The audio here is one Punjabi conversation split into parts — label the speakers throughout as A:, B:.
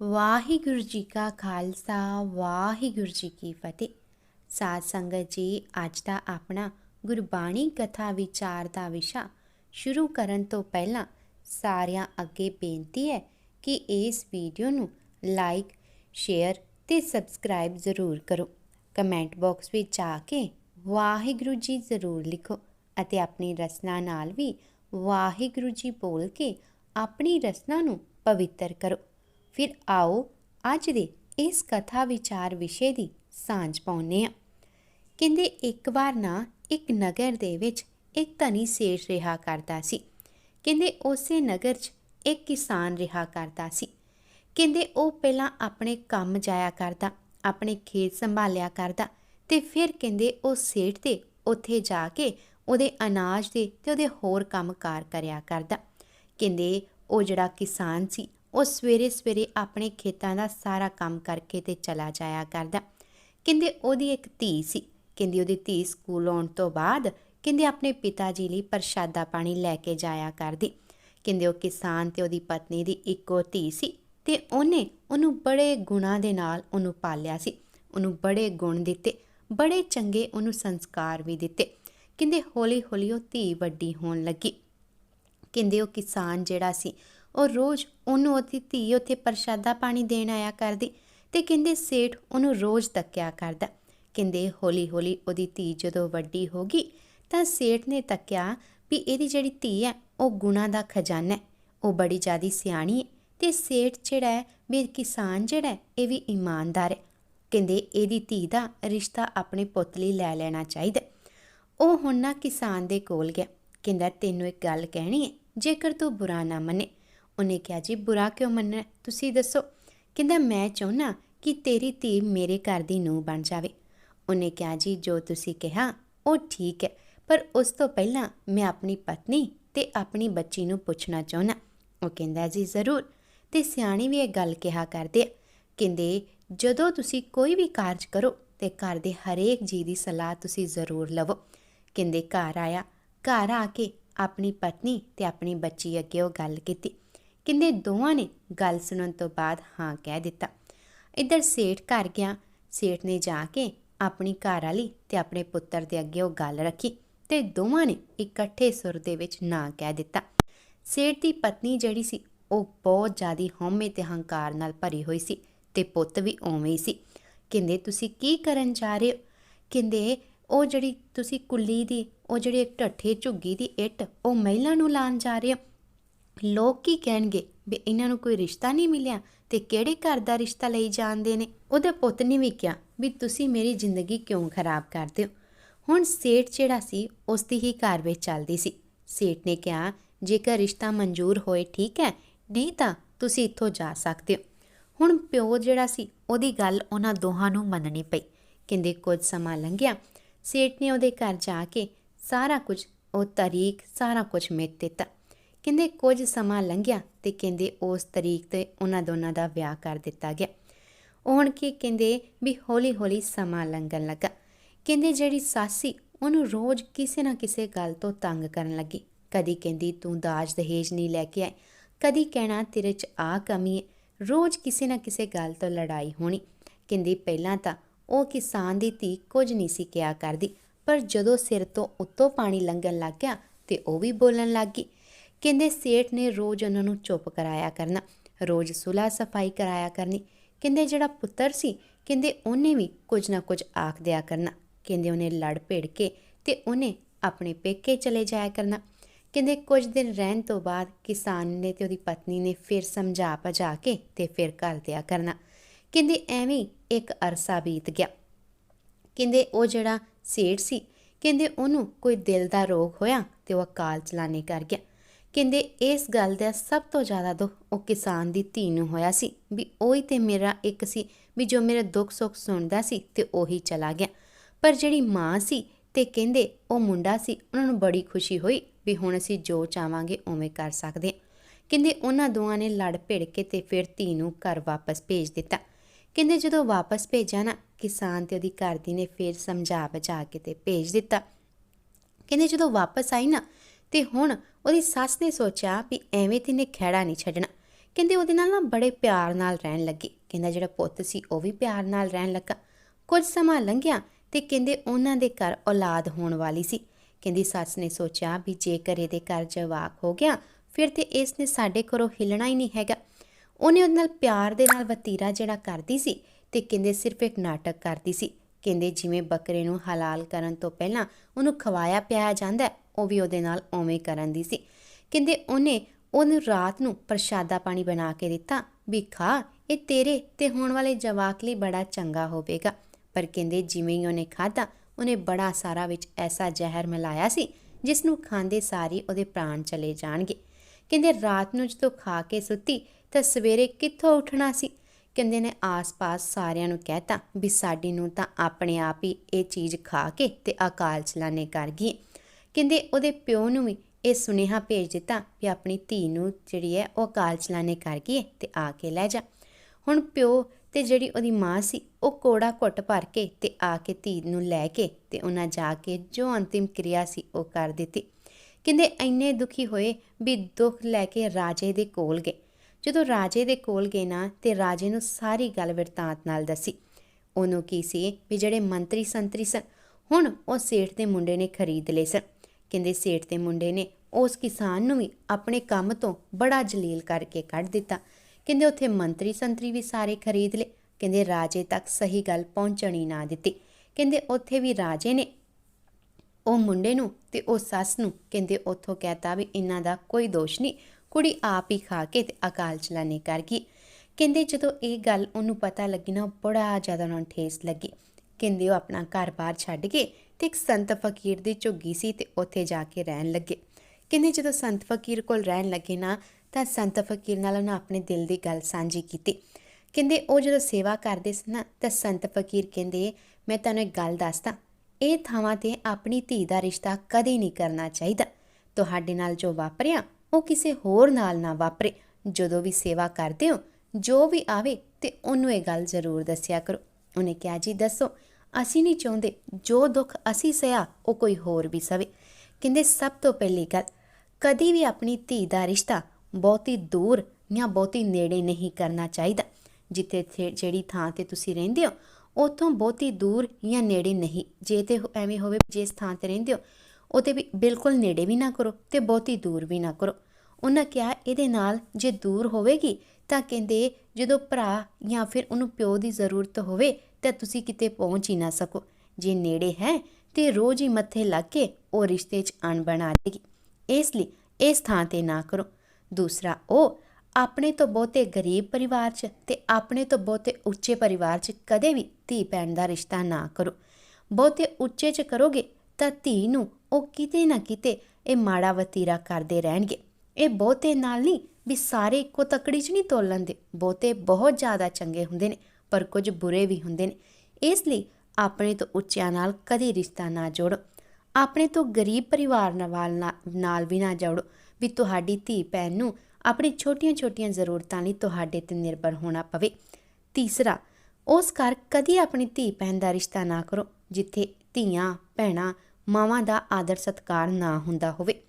A: ਵਾਹਿਗੁਰੂ ਜੀ ਕਾ ਖਾਲਸਾ, ਵਾਹਿਗੁਰੂ ਜੀ ਕੀ ਫਤਿਹ। ਸਾਧ ਸੰਗਤ ਜੀ, ਅੱਜ ਦਾ ਆਪਣਾ ਗੁਰਬਾਣੀ ਕਥਾ ਵਿਚਾਰ ਦਾ ਵਿਸ਼ਾ ਸ਼ੁਰੂ ਕਰਨ ਤੋਂ ਪਹਿਲਾਂ ਸਾਰਿਆਂ ਅੱਗੇ ਬੇਨਤੀ ਹੈ ਕਿ ਇਸ ਵੀਡੀਓ ਨੂੰ ਲਾਈਕ, ਸ਼ੇਅਰ ਤੇ ਸਬਸਕ੍ਰਾਈਬ ਜ਼ਰੂਰ ਕਰੋ। ਕਮੈਂਟ ਬਾਕਸ ਵਿੱਚ ਆ ਕੇ ਵਾਹਿਗੁਰੂ ਜੀ ਜ਼ਰੂਰ ਲਿਖੋ ਅਤੇ ਆਪਣੀ ਰਸਨਾ ਨਾਲ ਵੀ ਵਾਹਿਗੁਰੂ ਜੀ ਬੋਲ ਕੇ ਆਪਣੀ ਰਸਨਾ ਨੂੰ ਪਵਿੱਤਰ ਕਰੋ। ਫਿਰ ਆਓ ਅੱਜ ਦੇ ਇਸ ਕਥਾ ਵਿਚਾਰ ਵਿਸ਼ੇ ਦੀ ਸਾਂਝ ਪਾਉਂਦੇ ਹਾਂ। ਕਹਿੰਦੇ ਇੱਕ ਵਾਰ ਨਾ ਇੱਕ ਨਗਰ ਦੇ ਵਿੱਚ ਇੱਕ ਧਨੀ ਸੇਠ ਰਿਹਾ ਕਰਦਾ ਸੀ। ਕਹਿੰਦੇ ਉਸੇ ਨਗਰ 'ਚ ਇੱਕ ਕਿਸਾਨ ਰਿਹਾ ਕਰਦਾ ਸੀ। ਕਹਿੰਦੇ ਉਹ ਪਹਿਲਾਂ ਆਪਣੇ ਕੰਮ ਜਾਇਆ ਕਰਦਾ, ਆਪਣੇ ਖੇਤ ਸੰਭਾਲਿਆ ਕਰਦਾ ਤੇ ਫਿਰ ਕਹਿੰਦੇ ਉਹ ਸੇਠ ਤੇ ਉੱਥੇ ਜਾ ਕੇ ਉਹਦੇ ਅਨਾਜ ਦੇ ਤੇ ਉਹਦੇ ਹੋਰ ਕੰਮਕਾਰ ਕਰਿਆ ਕਰਦਾ। ਕਹਿੰਦੇ ਉਹ ਜਿਹੜਾ ਕਿਸਾਨ ਸੀ ਉਹ ਸਵੇਰੇ ਸਵੇਰੇ ਆਪਣੇ ਖੇਤਾਂ ਦਾ ਸਾਰਾ ਕੰਮ ਕਰਕੇ ਤੇ ਚਲਾ ਜਾਇਆ ਕਰਦਾ। ਕਹਿੰਦੇ ਉਹਦੀ ਇੱਕ ਧੀ ਸੀ। ਕਹਿੰਦੀ ਉਹਦੀ ਧੀ ਸਕੂਲ ਆਉਣ ਤੋਂ ਬਾਅਦ ਕਹਿੰਦੇ ਆਪਣੇ ਪਿਤਾ ਜੀ ਲਈ ਪ੍ਰਸ਼ਾਦਾ ਪਾਣੀ ਲੈ ਕੇ ਜਾਇਆ ਕਰਦੀ। ਕਹਿੰਦੇ ਉਹ ਕਿਸਾਨ ਤੇ ਉਹਦੀ ਪਤਨੀ ਦੀ ਇੱਕੋ ਧੀ ਸੀ ਤੇ ਉਹਨੇ ਉਹਨੂੰ ਬੜੇ ਗੁਣਾਂ ਦੇ ਨਾਲ ਉਹਨੂੰ ਪਾਲਿਆ ਸੀ। ਉਹਨੂੰ ਬੜੇ ਗੁਣ ਦਿੱਤੇ, ਬੜੇ ਚੰਗੇ ਉਹਨੂੰ ਸੰਸਕਾਰ ਵੀ ਦਿੱਤੇ। ਕਹਿੰਦੇ ਹੌਲੀ ਹੌਲੀ ਉਹ ਧੀ ਵੱਡੀ ਹੋਣ ਲੱਗੀ। ਕਹਿੰਦੇ ਉਹ ਕਿਸਾਨ ਜਿਹੜਾ ਸੀ ਉਹ ਰੋਜ਼ ਉਹਨੂੰ ਉਹਦੀ ਧੀ ਉੱਥੇ ਪ੍ਰਸ਼ਾਦਾ ਪਾਣੀ ਦੇਣ ਆਇਆ ਕਰਦੀ ਤੇ ਕਹਿੰਦੇ ਸੇਠ ਉਹਨੂੰ ਰੋਜ਼ ਤੱਕਿਆ ਕਰਦਾ। ਕਹਿੰਦੇ ਹੌਲੀ ਹੌਲੀ ਉਹਦੀ ਧੀ ਜਦੋਂ ਵੱਡੀ ਹੋ ਗਈ ਤਾਂ ਸੇਠ ਨੇ ਤੱਕਿਆ ਵੀ ਇਹਦੀ ਜਿਹੜੀ ਧੀ ਹੈ ਉਹ ਗੁਣਾ ਦਾ ਖਜ਼ਾਨਾ ਹੈ, ਉਹ ਬੜੀ ਜ਼ਿਆਦੀ ਸਿਆਣੀ ਹੈ ਤੇ ਸੇਠ ਜਿਹੜਾ ਹੈ ਵੀ ਕਿਸਾਨ ਜਿਹੜਾ ਹੈ, ਇਹ ਵੀ ਇਮਾਨਦਾਰ ਹੈ। ਕਹਿੰਦੇ ਇਹਦੀ ਧੀ ਦਾ ਰਿਸ਼ਤਾ ਆਪਣੇ ਪੁੱਤ ਲਈ ਲੈ ਲੈਣਾ ਚਾਹੀਦਾ ਉਹ ਹੁਣ ਨਾ ਕਿਸਾਨ ਦੇ ਕੋਲ ਗਿਆ। ਕਹਿੰਦਾ ਤੈਨੂੰ ਇੱਕ ਗੱਲ ਕਹਿਣੀ ਹੈ, ਜੇਕਰ ਤੂੰ ਬੁਰਾ ਨਾ ਮੰਨੇ ਉਹਨੇ ਕਿਹਾ, ਜੀ, ਬੁਰਾ ਕਿਉਂ ਮੰਨਣਾ? ਤੁਸੀਂ ਦੱਸੋ। ਕਹਿੰਦਾ, ਮੈਂ ਚਾਹੁੰਨਾ ਕਿ ਤੇਰੀ ਧੀ ਮੇਰੇ ਘਰ ਦੀ ਨੂੰਹ ਬਣ ਜਾਵੇ। ਉਹਨੇ ਕਿਹਾ, ਜੀ, ਜੋ ਤੁਸੀਂ ਕਿਹਾ, ਉਹ ਠੀਕ ਹੈ, ਪਰ ਉਸ ਤੋਂ ਪਹਿਲਾਂ ਮੈਂ ਆਪਣੀ ਪਤਨੀ ਤੇ ਆਪਣੀ ਬੱਚੀ ਨੂੰ ਪੁੱਛਣਾ ਚਾਹੁੰਨਾ ਉਹ ਕਹਿੰਦਾ, ਜੀ, ਜ਼ਰੂਰ। ਤੇ ਸਿਆਣੀ ਵੀ ਇਹ ਗੱਲ ਕਿਹਾ ਕਰਦੇ ਆ। ਕਹਿੰਦੇ, ਜਦੋਂ ਤੁਸੀਂ ਕੋਈ ਵੀ ਕਾਰਜ ਕਰੋ ਤੇ ਘਰ ਦੇ ਹਰੇਕ ਜੀ ਦੀ ਸਲਾਹ ਤੁਸੀਂ ਜ਼ਰੂਰ ਲਵੋ। ਕਹਿੰਦੇ, ਘਰ ਆਇਆ। ਘਰ ਆ ਕੇ ਆਪਣੀ ਪਤਨੀ ਤੇ ਆਪਣੀ ਬੱਚੀ ਅੱਗੇ ਉਹ ਗੱਲ ਕੀਤੀ। ਕਹਿੰਦੇ ਦੋਵਾਂ ਨੇ ਗੱਲ ਸੁਣਨ ਤੋਂ ਬਾਅਦ ਹਾਂ ਕਹਿ ਦਿੱਤਾ। ਇੱਧਰ ਸੇਠ ਘਰ ਗਿਆ। ਸੇਠ ਨੇ ਜਾ ਕੇ ਆਪਣੀ ਘਰ ਵਾਲੀ ਤੇ ਆਪਣੇ ਪੁੱਤਰ ਦੇ ਅੱਗੇ ਉਹ ਗੱਲ ਰੱਖੀ ਤੇ ਦੋਵਾਂ ਨੇ ਇਕੱਠੇ ਸੁਰ ਦੇ ਵਿੱਚ ਨਾ ਕਹਿ ਦਿੱਤਾ। ਸੇਠ ਦੀ ਪਤਨੀ ਜਿਹੜੀ ਸੀ, ਉਹ ਬਹੁਤ ਜ਼ਿਆਦੀ ਹਉਮੈ ਤੇ ਹੰਕਾਰ ਨਾਲ ਭਰੀ ਹੋਈ ਸੀ ਤੇ ਪੁੱਤ ਵੀ ਉਵੇਂ ਹੀ ਸੀ। ਕਹਿੰਦੇ, ਤੁਸੀਂ ਕੀ ਕਰਨ ਜਾ ਰਹੇ ਹੋ? ਕਹਿੰਦੇ, ਉਹ ਜਿਹੜੀ ਤੁਸੀਂ ਕੁੱਲੀ ਦੀ, ਉਹ ਜਿਹੜੀ ਇੱਕ ਢੱਠੇ ਝੁੱਗੀ ਦੀ ਇੱਟ, ਉਹ ਮਹਿਲਾ ਨੂੰ ਲਾਣ ਜਾ ਰਹੇ ਹੋ? ਲੋਕ ਕੀ ਕਹਿਣਗੇ? ਵੀ ਇਹਨਾਂ ਨੂੰ ਕੋਈ ਰਿਸ਼ਤਾ ਨਹੀਂ ਮਿਲਿਆ ਤੇ ਕਿਹੜੇ ਘਰ ਦਾ ਰਿਸ਼ਤਾ ਲਈ ਜਾਂਦੇ ਨੇ? ਉਹਦੇ ਪੁੱਤ ਨੇ ਵੀ ਕਿਹਾ ਵੀ ਤੁਸੀਂ ਮੇਰੀ ਜ਼ਿੰਦਗੀ ਕਿਉਂ ਖਰਾਬ ਕਰਦੇ ਹੋ? ਹੁਣ ਸੇਠ ਜਿਹੜਾ ਸੀ ਉਸ ਦੀ ਹੀ ਘਰ ਵਿੱਚ ਚੱਲਦੀ ਸੀ। ਸੇਠ ਨੇ ਕਿਹਾ, ਜੇਕਰ ਰਿਸ਼ਤਾ ਮਨਜ਼ੂਰ ਹੋਏ ਠੀਕ ਹੈ, ਨਹੀਂ ਤਾਂ ਤੁਸੀਂ ਇੱਥੋਂ ਜਾ ਸਕਦੇ ਹੋ। ਹੁਣ ਪਿਓ ਜਿਹੜਾ ਸੀ, ਉਹਦੀ ਗੱਲ ਉਹਨਾਂ ਦੋਹਾਂ ਨੂੰ ਮੰਨਣੀ ਪਈ। ਕਹਿੰਦੇ ਕੁਝ ਸਮਾਂ ਲੰਘਿਆ, ਸੇਠ ਨੇ ਉਹਦੇ ਘਰ ਜਾ ਕੇ ਸਾਰਾ ਕੁਝ, ਉਹ ਤਰੀਕ ਸਾਰਾ ਕੁਝ ਮਿੱਥ ਦਿੱਤਾ। ਕਹਿੰਦੇ ਕੁਝ ਸਮਾਂ ਲੰਘਿਆ ਤੇ ਕਹਿੰਦੇ ਉਸ ਤਰੀਕ ਤੇ ਉਹਨਾਂ ਦੋਨਾਂ ਦਾ ਵਿਆਹ ਕਰ ਦਿੱਤਾ ਗਿਆ। ਹੁਣ ਕੀ ਕਹਿੰਦੇ ਵੀ ਹੌਲੀ ਹੌਲੀ ਸਮਾਂ ਲੰਘਣ ਲੱਗਾ। ਕਹਿੰਦੇ ਜਿਹੜੀ ਸਾਸੀ ਉਹਨੂੰ ਰੋਜ਼ ਕਿਸੇ ਨਾ ਕਿਸੇ ਗੱਲ ਤੋਂ ਤੰਗ ਕਰਨ ਲੱਗੀ। ਕਦੀ ਕਹਿੰਦੀ, ਤੂੰ ਦਾਜ ਦਹੇਜ ਨਹੀਂ ਲੈ ਕੇ ਆਏ ਕਦੀ ਕਹਿਣਾ, ਤੇਰੇ 'ਚ ਆ ਕਮੀ ਹੈ ਰੋਜ਼ ਕਿਸੇ ਨਾ ਕਿਸੇ ਗੱਲ ਤੋਂ ਲੜਾਈ ਹੋਣੀ। ਕਹਿੰਦੀ, ਪਹਿਲਾਂ ਤਾਂ ਉਹ ਕਿਸਾਨ ਦੀ ਧੀ ਕੁਝ ਨਹੀਂ ਸੀ ਕਿਹਾ ਕਰਦੀ, ਪਰ ਜਦੋਂ ਸਿਰ ਤੋਂ ਉੱਤੋਂ ਪਾਣੀ ਲੰਘਣ ਲੱਗ ਗਿਆ ਤੇ ਉਹ ਵੀ ਬੋਲਣ ਲੱਗ ਗਈ। ਕਹਿੰਦੇ ਸੇਠ ਨੇ ਰੋਜ਼ ਉਹਨਾਂ ਨੂੰ ਚੁੱਪ ਕਰਾਇਆ ਕਰਨਾ, ਰੋਜ਼ ਸੁਲਾ ਸਫ਼ਾਈ ਕਰਾਇਆ ਕਰਨੀ। ਕਹਿੰਦੇ ਜਿਹੜਾ ਪੁੱਤਰ ਸੀ, ਕਹਿੰਦੇ ਉਹਨੇ ਵੀ ਕੁਝ ਨਾ ਕੁਝ ਆਖ ਦਿਆ ਕਰਨਾ। ਕਹਿੰਦੇ ਉਹਨੇ ਲੜ ਭੇੜ ਕੇ ਤੇ ਉਹਨੇ ਆਪਣੇ ਪੇਕੇ ਚਲੇ ਜਾਇਆ ਕਰਨਾ। ਕਹਿੰਦੇ ਕੁਝ ਦਿਨ ਰਹਿਣ ਤੋਂ ਬਾਅਦ ਕਿਸਾਨ ਨੇ ਤੇ ਉਹਦੀ ਪਤਨੀ ਨੇ ਫਿਰ ਸਮਝਾ ਭਜਾ ਕੇ ਤੇ ਫਿਰ ਘਰ ਦਿਆ ਕਰਨਾ। ਕਹਿੰਦੇ ਐਵੇਂ ਇੱਕ ਅਰਸਾ ਬੀਤ ਗਿਆ। ਕਹਿੰਦੇ ਉਹ ਜਿਹੜਾ ਸੇਠ ਸੀ, ਕਹਿੰਦੇ ਉਹਨੂੰ ਕੋਈ ਦਿਲ ਦਾ ਰੋਗ ਹੋਇਆ ਤੇ ਉਹ ਅਕਾਲ ਚਲਾਣੇ ਕਰ ਗਿਆ। ਕਹਿੰਦੇ ਇਸ ਗੱਲ ਦਾ ਸਭ ਤੋਂ ਜ਼ਿਆਦਾ ਦੁੱਖ ਉਹ ਕਿਸਾਨ ਦੀ ਧੀ ਨੂੰ ਹੋਇਆ ਸੀ ਵੀ ਉਹੀ ਤੇ ਮੇਰਾ ਇੱਕ ਸੀ ਵੀ ਜੋ ਮੇਰੇ ਦੁੱਖ ਸੁੱਖ ਸੁਣਦਾ ਸੀ ਤੇ ਉਹੀ ਚਲਾ ਗਿਆ। ਪਰ ਜਿਹੜੀ ਮਾਂ ਸੀ ਤੇ ਕਹਿੰਦੇ ਉਹ ਮੁੰਡਾ ਸੀ, ਉਹਨਾਂ ਨੂੰ ਬੜੀ ਖੁਸ਼ੀ ਹੋਈ ਵੀ ਹੁਣ ਅਸੀਂ ਜੋ ਚਾਹਾਂਗੇ ਉਵੇਂ ਕਰ ਸਕਦੇ ਹਾਂ। ਕਹਿੰਦੇ ਉਹਨਾਂ ਦੋਵਾਂ ਨੇ ਲੜ ਭਿੜ ਕੇ ਤੇ ਫਿਰ ਧੀ ਨੂੰ ਘਰ ਵਾਪਸ ਭੇਜ ਦਿੱਤਾ। ਕਹਿੰਦੇ ਜਦੋਂ ਵਾਪਸ ਭੇਜਿਆ ਨਾ, ਕਿਸਾਨ ਤੇ ਉਹਦੀ ਘਰ ਦੀ ਨੇ ਫਿਰ ਸਮਝਾ ਬਚਾ ਕੇ ਤੇ ਭੇਜ ਦਿੱਤਾ। ਕਹਿੰਦੇ ਜਦੋਂ ਵਾਪਸ ਆਈ ਨਾ, ਤੇ ਹੁਣ ਉਹਦੀ ਸੱਸ ਨੇ ਸੋਚਿਆ ਵੀ ਐਵੇਂ ਤੇ ਨੇ ਖਹਿੜਾ ਨਹੀਂ ਛੱਡਣਾ। ਕਹਿੰਦੇ ਉਹਦੇ ਨਾਲ ਨਾ ਬੜੇ ਪਿਆਰ ਨਾਲ ਰਹਿਣ ਲੱਗੇ। ਕਹਿੰਦਾ ਜਿਹੜਾ ਪੁੱਤ ਸੀ ਉਹ ਵੀ ਪਿਆਰ ਨਾਲ ਰਹਿਣ ਲੱਗਾ। ਕੁਝ ਸਮਾਂ ਲੰਘਿਆ ਤੇ ਕਹਿੰਦੇ ਉਹਨਾਂ ਦੇ ਘਰ ਔਲਾਦ ਹੋਣ ਵਾਲੀ ਸੀ। ਕਹਿੰਦੀ ਸੱਸ ਨੇ ਸੋਚਿਆ ਵੀ ਜੇਕਰ ਇਹਦੇ ਘਰ ਜਵਾਕ ਹੋ ਗਿਆ, ਫਿਰ ਤੇ ਇਸ ਨੇ ਸਾਡੇ ਘਰੋਂ ਹਿੱਲਣਾ ਹੀ ਨਹੀਂ ਹੈਗਾ। ਉਹਨੇ ਉਹਦੇ ਨਾਲ ਪਿਆਰ ਦੇ ਨਾਲ ਵਤੀਰਾ ਜਿਹੜਾ ਕਰਦੀ ਸੀ ਤੇ ਕਹਿੰਦੇ ਸਿਰਫ ਇੱਕ ਨਾਟਕ ਕਰਦੀ ਸੀ। ਕਹਿੰਦੇ ਜਿਵੇਂ ਬੱਕਰੇ ਨੂੰ ਹਲਾਲ ਕਰਨ ਤੋਂ ਪਹਿਲਾਂ ਉਹਨੂੰ ਖਵਾਇਆ ਪਿਆਇਆ ਜਾਂਦਾ ਉਹ ਵੀ ਉਹਦੇ ਨਾਲ ਉਵੇਂ ਕਰਨ ਦੀ ਸੀ। ਕਹਿੰਦੇ ਉਹਨੇ ਉਹਨੂੰ ਰਾਤ ਨੂੰ ਪ੍ਰਸ਼ਾਦਾ ਪਾਣੀ ਬਣਾ ਕੇ ਦਿੱਤਾ ਵੀ ਖਾ, ਇਹ ਤੇਰੇ ਤੇ ਹੋਣ ਵਾਲੇ ਜਵਾਕ ਲਈ ਬੜਾ ਚੰਗਾ ਹੋਵੇਗਾ। ਪਰ ਕਹਿੰਦੇ ਜਿਵੇਂ ਹੀ ਉਹਨੇ ਖਾਧਾ, ਉਹਨੇ ਬੜਾ ਸਾਰਾ ਵਿੱਚ ਐਸਾ ਜ਼ਹਿਰ ਮਿਲਾਇਆ ਸੀ ਜਿਸ ਨੂੰ ਖਾਂਦੇ ਸਾਰੀ ਉਹਦੇ ਪ੍ਰਾਣ ਚਲੇ ਜਾਣਗੇ। ਕਹਿੰਦੇ ਰਾਤ ਨੂੰ ਜਦੋਂ ਖਾ ਕੇ ਸੁੱਤੀ ਤਾਂ ਸਵੇਰੇ ਕਿੱਥੋਂ ਉੱਠਣਾ ਸੀ? ਕਹਿੰਦੇ ਨੇ ਆਸ-ਪਾਸ ਸਾਰਿਆਂ ਨੂੰ ਕਹਿਤਾ ਵੀ ਸਾਡੀ ਨੂੰ ਤਾਂ ਆਪਣੇ ਆਪ ਹੀ ਇਹ ਚੀਜ਼ ਖਾ ਕੇ ਤੇ ਅਕਾਲ ਚਲਾਣੇ ਕਰ ਗਈ ਕਹਿੰਦੇ ਉਹਦੇ ਪਿਓ ਨੂੰ ਵੀ ਇਹ ਸੁਨੇਹਾ ਭੇਜ ਦਿੱਤਾ ਵੀ ਆਪਣੀ ਧੀ ਨੂੰ ਜਿਹੜੀ ਹੈ ਉਹ ਕਾਲ ਚਲਾਣੇ ਕਰ ਗਈ ਹੈ ਤੇ ਆ ਕੇ ਲੈ ਜਾ। ਹੁਣ ਪਿਓ ਤੇ ਜਿਹੜੀ ਉਹਦੀ ਮਾਂ ਸੀ, ਉਹ ਕੋੜਾ ਘੁੱਟ ਭਰ ਕੇ ਤੇ ਆ ਕੇ ਧੀ ਨੂੰ ਲੈ ਕੇ ਤੇ ਉਹਨਾਂ ਜਾ ਕੇ ਜੋ ਅੰਤਿਮ ਕਿਰਿਆ ਸੀ ਉਹ ਕਰ ਦਿੱਤੀ। ਕਹਿੰਦੇ ਇੰਨੇ ਦੁਖੀ ਹੋਏ ਵੀ ਦੁੱਖ ਲੈ ਕੇ ਰਾਜੇ ਦੇ ਕੋਲ ਗਏ। ਜਦੋਂ ਰਾਜੇ ਦੇ ਕੋਲ ਗਏ ਨਾ ਤੇ ਰਾਜੇ ਨੂੰ ਸਾਰੀ ਗੱਲ ਵਰਤਾਂਤ ਨਾਲ ਦੱਸੀ। ਉਹਨੂੰ ਕੀ ਸੀ ਵੀ ਜਿਹੜੇ ਮੰਤਰੀ ਸੰਤਰੀ ਸਨ, ਹੁਣ ਉਹ ਸੇਠ ਦੇ ਮੁੰਡੇ ਨੇ ਖਰੀਦ ਲਏ ਸਨ। ਕਹਿੰਦੇ ਸੇਠ ਦੇ ਮੁੰਡੇ ਨੇ ਉਸ ਕਿਸਾਨ ਨੂੰ ਵੀ ਆਪਣੇ ਕੰਮ ਤੋਂ ਬੜਾ ਜਲੀਲ ਕਰਕੇ ਕੱਢ ਦਿੱਤਾ। ਕਹਿੰਦੇ ਉੱਥੇ ਮੰਤਰੀ ਸੰਤਰੀ ਵੀ ਸਾਰੇ ਖਰੀਦ ਲਏ। ਕਹਿੰਦੇ ਰਾਜੇ ਤੱਕ ਸਹੀ ਗੱਲ ਪਹੁੰਚਣੀ ਨਾ ਦਿੱਤੀ। ਕਹਿੰਦੇ ਉੱਥੇ ਵੀ ਰਾਜੇ ਨੇ ਉਹ ਮੁੰਡੇ ਨੂੰ ਤੇ ਉਹ ਸੱਸ ਨੂੰ ਕਹਿੰਦੇ ਉੱਥੋਂ ਕਹਿਤਾ ਵੀ ਇਹਨਾਂ ਦਾ ਕੋਈ ਦੋਸ਼ ਨਹੀਂ, ਕੁੜੀ ਆਪ ਹੀ ਖਾ ਕੇ ਤੇ ਅਕਾਲ ਚਲਾਣੇ ਕਰ ਗਈ। ਕਹਿੰਦੇ ਜਦੋਂ ਇਹ ਗੱਲ ਉਹਨੂੰ ਪਤਾ ਲੱਗੀ ਨਾ ਬੜਾ ਜ਼ਿਆਦਾ ਉਹਨਾਂ ਨੂੰ ਠੇਸ ਲੱਗੀ। ਕਹਿੰਦੇ ਉਹ ਆਪਣਾ ਘਰ-ਬਾਰ ਛੱਡ ਕੇ ਤੇ ਇੱਕ ਸੰਤ ਫਕੀਰ ਦੀ ਝੁੱਗੀ ਸੀ ਤੇ ਉੱਥੇ ਜਾ ਕੇ ਰਹਿਣ ਲੱਗੇ। ਕਹਿੰਦੇ ਜਦੋਂ ਸੰਤ ਫਕੀਰ ਕੋਲ ਰਹਿਣ ਲੱਗੇ ਨਾ, ਤਾਂ ਸੰਤ ਫਕੀਰ ਨਾਲ ਉਹਨਾਂ ਆਪਣੇ ਦਿਲ ਦੀ ਗੱਲ ਸਾਂਝੀ ਕੀਤੀ। ਕਹਿੰਦੇ ਉਹ ਜਦੋਂ ਸੇਵਾ ਕਰਦੇ ਸੀ ਨਾ, ਤਾਂ ਸੰਤ ਫਕੀਰ ਕਹਿੰਦੇ, ਮੈਂ ਤੁਹਾਨੂੰ ਇੱਕ ਗੱਲ ਦੱਸਦਾ, ਇਹ ਥਾਵਾਂ ਤੇ ਆਪਣੀ ਧੀ ਦਾ ਰਿਸ਼ਤਾ ਕਦੇ ਨਹੀਂ ਕਰਨਾ ਚਾਹੀਦਾ। ਤੁਹਾਡੇ ਨਾਲ ਜੋ ਵਾਪਰਿਆ, ਉਹ ਕਿਸੇ ਹੋਰ ਨਾਲ ਨਾ ਵਾਪਰੇ। ਜਦੋਂ ਵੀ ਸੇਵਾ ਕਰਦੇ ਹੋ, ਜੋ ਵੀ ਆਵੇ ਤੇ ਉਹਨੂੰ ਇਹ ਗੱਲ ਜ਼ਰੂਰ ਦੱਸਿਆ ਕਰੋ। ਉਹਨੇ ਕਿਹਾ, ਜੀ, ਦੱਸੋ ਅਸੀਂ ਨਹੀਂ ਚਾਹੁੰਦੇ। ਜੋ ਦੁੱਖ ਅਸੀਂ ਸਹਿਆ, ਉਹ ਕੋਈ ਹੋਰ ਵੀ ਸਵੇ। ਕਹਿੰਦੇ, ਸਭ ਤੋਂ ਪਹਿਲੀ ਗੱਲ, ਕਦੀ ਵੀ ਆਪਣੀ ਧੀ ਦਾ ਰਿਸ਼ਤਾ ਬਹੁਤੀ ਦੂਰ ਜਾਂ ਬਹੁਤੀ ਨੇੜੇ ਨਹੀਂ ਕਰਨਾ ਚਾਹੀਦਾ। ਜਿੱਥੇ ਥੇ- ਜਿਹੜੀ ਥਾਂ ਤੇ ਤੁਸੀਂ ਰਹਿੰਦੇ ਹੋ, ਉਥੋਂ ਬਹੁਤੀ ਦੂਰ ਜਾਂ ਨੇੜੇ ਨਹੀਂ। ਜੇ ਤੇ ਐਵੇਂ ਹੋਵੇ, ਜਿਸ ਥਾਂ ਤੇ ਰਹਿੰਦੇ ਹੋ, ਉਹਦੇ ਵੀ ਬਿਲਕੁਲ ਨੇੜੇ ਵੀ ਨਾ ਕਰੋ ਤੇ ਬਹੁਤੀ ਦੂਰ ਵੀ ਨਾ ਕਰੋ। ਉਹਨਾਂ ਕਿਹਾ, ਇਹਦੇ ਨਾਲ ਜੇ ਦੂਰ ਹੋਵੇਗੀ, ਤਾਂ ਕਹਿੰਦੇ, ਜਦੋਂ ਭਰਾ ਜਾਂ ਫਿਰ ਉਹਨੂੰ ਪਿਓ ਦੀ ਜ਼ਰੂਰਤ ਹੋਵੇ ਤਾਂ ਤੁਸੀਂ ਕਿਤੇ ਪਹੁੰਚ ਹੀ ਨਾ ਸਕੋ। ਜੇ ਨੇੜੇ ਹੈ, ਤੇ ਰੋਜ਼ ਹੀ ਮੱਥੇ ਲੱਗ ਕੇ ਉਹ ਰਿਸ਼ਤੇ 'ਚ ਅਣ ਬਣਾ ਦੇਗੀ ਇਸ ਲਈ ਇਸ ਥਾਂ ਤੇ ਨਾ ਕਰੋ। ਦੂਸਰਾ, ਉਹ ਆਪਣੇ ਤੋਂ ਬਹੁਤੇ ਗਰੀਬ ਪਰਿਵਾਰ 'ਚ ਤੇ ਆਪਣੇ ਤੋਂ ਬਹੁਤੇ ਉੱਚੇ ਪਰਿਵਾਰ 'ਚ ਕਦੇ ਵੀ ਧੀ ਭੈਣ ਦਾ ਰਿਸ਼ਤਾ ਨਾ ਕਰੋ। ਬਹੁਤੇ ਉੱਚੇ 'ਚ ਕਰੋਗੇ ਤਾਂ ਧੀ ਨੂੰ ਉਹ ਕਿਤੇ ਨਾ ਕਿਤੇ ਇਹ ਮਾੜਾ ਵਤੀਰਾ ਕਰਦੇ ਰਹਿਣਗੇ। ਇਹ ਬਹੁਤੇ ਨਾਲ ਨਹੀਂ ਵੀ ਸਾਰੇ ਇੱਕੋ ਤਕੜੀ 'ਚ ਨਹੀਂ ਤੋਲਣ ਦੇ ਬਹੁਤੇ ਬਹੁਤ ਜ਼ਿਆਦਾ ਚੰਗੇ ਹੁੰਦੇ ਨੇ। ਪਰ ਕੁਝ ਬੁਰੇ ਵੀ ਹੁੰਦੇ ਨੇ। ਇਸ ਲਈ ਆਪਣੇ ਤੋਂ ਉੱਚਿਆਂ ਨਾਲ ਕਦੇ ਰਿਸ਼ਤਾ ਨਾ ਜੋੜੋ। ਆਪਣੇ ਤੋਂ ਗਰੀਬ ਪਰਿਵਾਰ ਨਾਲ ਨਾ- ਨਾਲ ਵੀ ਨਾ ਜੋੜੋ ਵੀ ਤੁਹਾਡੀ ਧੀ ਭੈਣ ਨੂੰ ਆਪਣੀ ਛੋਟੀਆਂ-ਛੋਟੀਆਂ ਜ਼ਰੂਰਤਾਂ ਲਈ ਤੁਹਾਡੇ ਤੇ ਨਿਰਭਰ ਹੋਣਾ ਪਵੇ। ਤੀਸਰਾ, ਉਸ ਘਰ ਕਦੀ ਆਪਣੀ ਧੀ ਭੈਣ ਦਾ ਰਿਸ਼ਤਾ ਨਾ ਕਰੋ ਜਿੱਥੇ ਧੀਆਂ, ਭੈਣਾਂ, ਮਾਵਾਂ ਦਾ ਆਦਰ ਸਤਕਾਰ ਨਾ ਹੁੰਦਾ ਹੋਵੇ।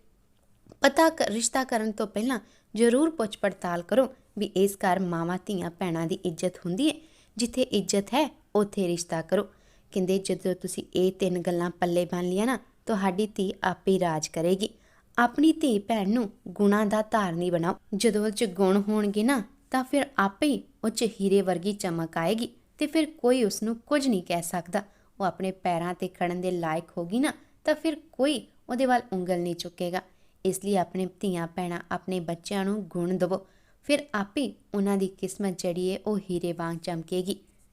A: ਪਤਾ ਕ- ਰਿਸ਼ਤਾ ਕਰਨ ਤੋਂ ਪਹਿਲਾਂ ਜ਼ਰੂਰ ਪੁੱਛ ਪੜਤਾਲ ਕਰੋ ਵੀ ਇਸ ਘਰ ਮਾਵਾਂ, ਧੀਆਂ, ਭੈਣਾਂ ਦੀ ਇੱਜ਼ਤ ਹੁੰਦੀ ਹੈ ਜਿੱਥੇ ਇੱਜ਼ਤ ਹੈ, ਉੱਥੇ ਰਿਸ਼ਤਾ ਕਰੋ। ਕਹਿੰਦੇ, ਜਦੋਂ ਤੁਸੀਂ ਇਹ ਤਿੰਨ ਗੱਲਾਂ ਪੱਲੇ ਬੰਨ ਲਿਆ ਨਾ, ਤੁਹਾਡੀ ਧੀ ਆਪੇ ਰਾਜ ਕਰੇਗੀ। ਆਪਣੀ ਧੀ ਭੈਣ ਨੂੰ ਗੁਣਾਂ ਦਾ ਧਾਰਨੀ ਬਣਾਓ। ਜਦੋਂ ਉਹ 'ਚ ਗੁਣ ਹੋਣਗੇ ਨਾ, ਤਾਂ ਫਿਰ ਆਪੇ ਹੀ ਉਹ 'ਚ ਹੀਰੇ ਵਰਗੀ ਚਮਕ ਆਏਗੀ ਤੇ ਫਿਰ ਕੋਈ ਉਸ ਨੂੰ ਕੁਝ ਨਹੀਂ ਕਹਿ ਸਕਦਾ। ਉਹ ਆਪਣੇ ਪੈਰਾਂ ਤੇ ਖੜਨ ਦੇ ਲਾਇਕ ਹੋਗੀ ਨਾ, ਤਾਂ ਫਿਰ ਕੋਈ ਉਹਦੇ ਵੱਲ ਉਂਗਲ ਨਹੀਂ ਚੁੱਕੇਗਾ। ਇਸ ਲਈ ਆਪਣੇ ਧੀਆਂ ਭੈਣਾਂ ਆਪਣੇ ਬੱਚਿਆਂ ਨੂੰ ਗੁਣ ਦਿਵੋ। ਫਿਰ ਆਪੇ ਉਹਨਾਂ ਦੀ ਕਿਸਮਤ ਜਿਹੜੀ ਹੈ ਉਹ ਹੀਰੇ ਵਾਂਗ ਚਮਕੇਗੀ।